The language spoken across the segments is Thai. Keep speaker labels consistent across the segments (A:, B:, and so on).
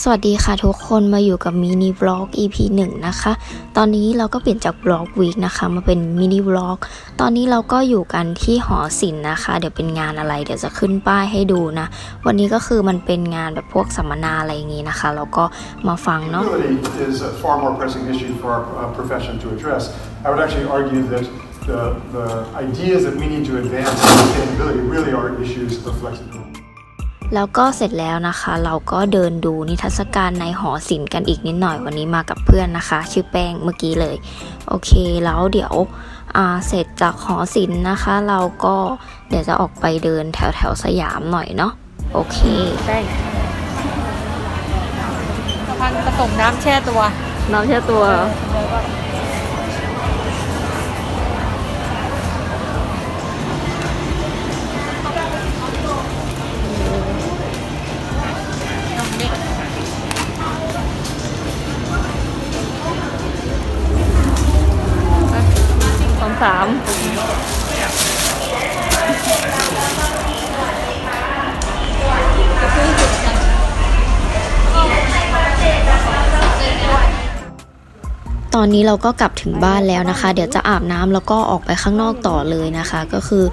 A: สวัสดีค่ะทุกคนมาอยู่กับมินิบล็อก EP 1 นะคะ ตอนนี้เราก็เปลี่ยนจากบล็อกวีคนะคะมาเป็นมินิบล็อก ตอนนี้เราก็อยู่กันที่หอศิลป์นะคะ เดี๋ยวเป็นงานอะไรเดี๋ยวจะขึ้นป้ายให้ดูนะ วันนี้ก็คือมันเป็นงานแบบพวกสัมมนาอะไรอย่างงี้นะคะ แล้วก็มาฟังเนาะ
B: is a far more pressing issue for our profession to address. I would actually argue that the, the ideas that we need to advance sustainability really are issues of flexibility.
A: แล้วก็เสร็จแล้วนะคะ เราก็เดินดูนิทรรศการในหอศิลป์กันอีกนิดหน่อยวันนี้มากับเพื่อนนะคะ ชื่อแป้งเมื่อกี้เลย โอเคแล้วเดี๋ยวอ่าเสร็จจากหอศิลป์นะคะ เราก็เดี๋ยวจะออกไปเดินแถวแถวๆสยามหน่อยเนาะโอเค
C: แป้งสะพานผสมน้ำแช่ตัว
A: น้ำแช่ตัว
C: สาม
A: ตอนนี้เราก็กลับถึงบ้านแล้วนะคะ เดี๋ยวจะอาบน้ำแล้วก็ออกไปข้างนอกต่อเลยนะคะ ก็คือ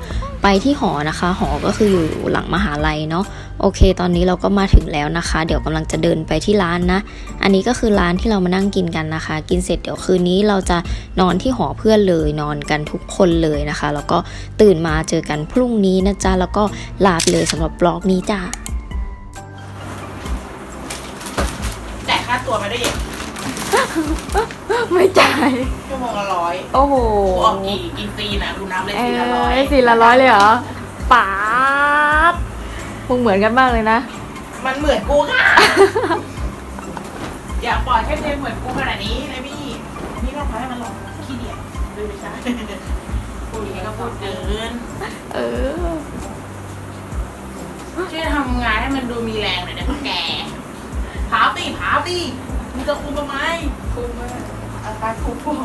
A: ไปที่หอนะคะ หอก็คืออยู่หลังมหาลัยเนาะ โอเค ตอนนี้เราก็มาถึงแล้วนะคะ เดี๋ยวกำลังจะเดินไปที่ร้านนะ อันนี้ก็คือร้านที่เรามานั่งกินกันนะคะ กินเสร็จเดี๋ยวคืนนี้เราจะนอนที่หอเพื่อนเลยนอนกันทุกคนเลยนะคะ แล้วก็ตื่นมาเจอกันพรุ่งนี้นะจ๊ะแล้วก็ลาไปเลยสำหรับบล็อกนี้จ้า
D: จ่ายค่าตัวมาด้วย
C: ไม่จ่าย
D: ชั่วโมงละร้อย
C: โอ้โห
D: กูออกกี่กินฟรีนะดูน้ำเลย
C: เอ้
D: สี่ละร้อย
C: ยสี่ละร้อยเลยเหรอป๋าด มึงเหมือนกันมากเลยนะ
D: มันเหมือนกูค่ะ อย่าปล่อยให้เพลงเหมือนกูขนาดนี้เลยพี่ นี่เราพาให้มันหลอกขี้เดียดดูไม่ใช่พูดอย่างนี้ก็พูดเกิน
C: เออ
D: ช่วยทำงานให้มันดูมีแรงหน่อยนะพวกแกผาปีผาปีมึงจะคุมทำไมคุมอาการคุมพวก